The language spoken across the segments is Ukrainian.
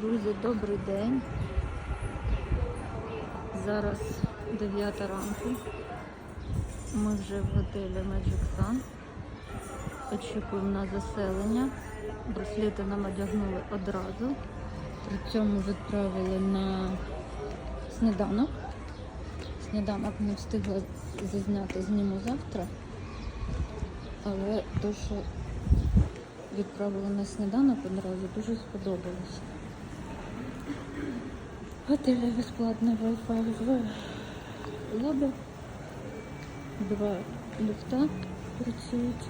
Друзі, добрий день. Зараз 9 ранку. Ми вже в готелі Magic Sun. Очікуємо на заселення. Браслети нам одягнули одразу. При цьому відправили на сніданок. Сніданок не встигла зазняти, зніму завтра. Але то, що відправили на сніданок одразу, дуже сподобалося. В готелі безплатний Wi-Fi в лобі. Два ліфта працюють.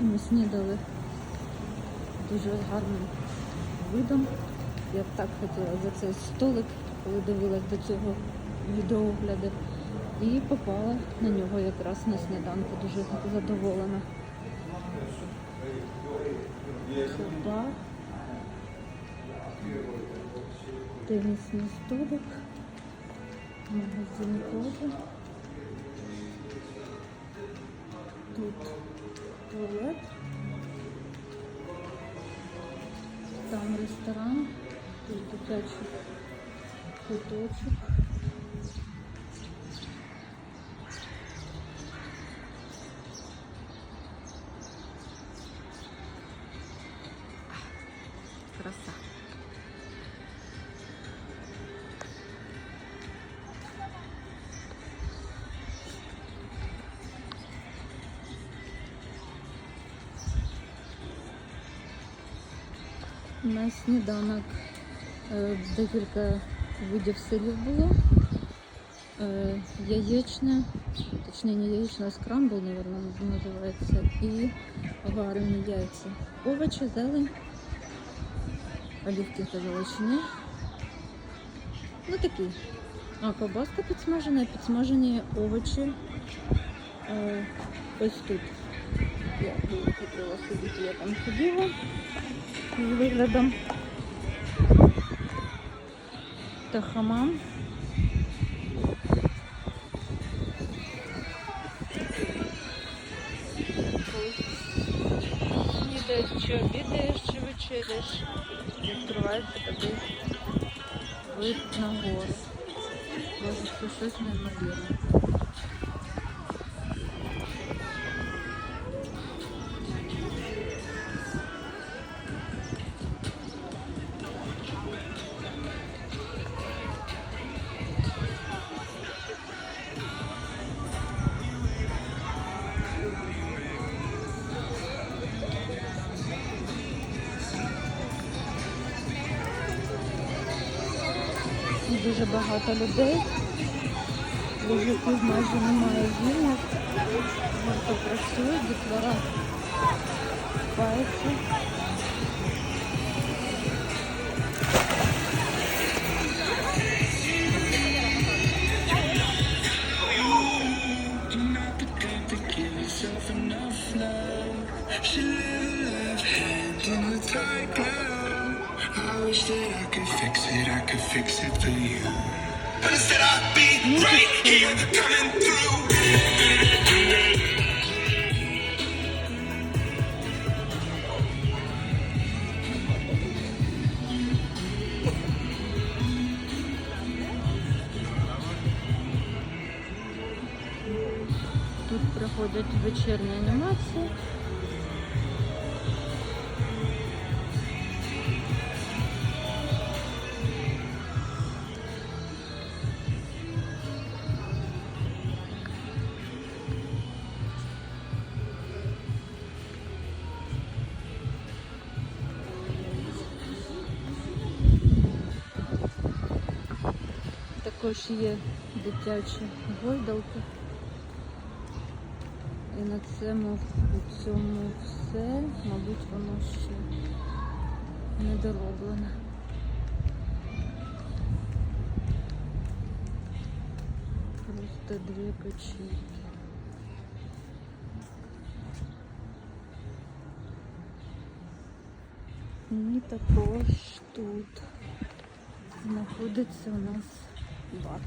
Ми снідали дуже гарним видом. Я б так хотіла за цей столик, коли дивилась до цього відеогляду. І попала на нього якраз на сніданку. Дуже задоволена. Це Тенісний столик. Магазин теж. Тут туалет. Там ресторан. Тут дитячий куточок. На сніданок е, декілька видів сирів було. Е, Яєчне, точніше не яєчне, а скрамбл, мабуть, називається. І варені яйця. Овочі, зелень. Олівки казали, чи ні. Ну такі. А, ковбаска підсмажена, підсмажені овочі. Е, ось тут. Я хотіла сидіти, я там ходила з виглядом. Та хамам. Снідаєш, чи обідаєш, чи вечеряєш. Відкривається такий вид на гору. Боже, це щось неймовірне. Дуже багато людей. Лежаків майже немає жінок. Хто працює, дітвора купається. Fix it, I could fix it for you. But instead I'd be right here coming through. Тут проходять вечірні анімації. Також є дитячі гойдалки. І на цьому, у цьому все, мабуть, воно ще не дороблене. Просто дві печінки. І також тут знаходиться у нас Bak.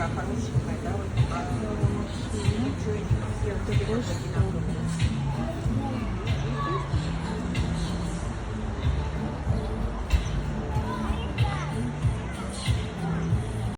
Хороший, да, вот, а, ну, чего-нибудь, я вот это больше,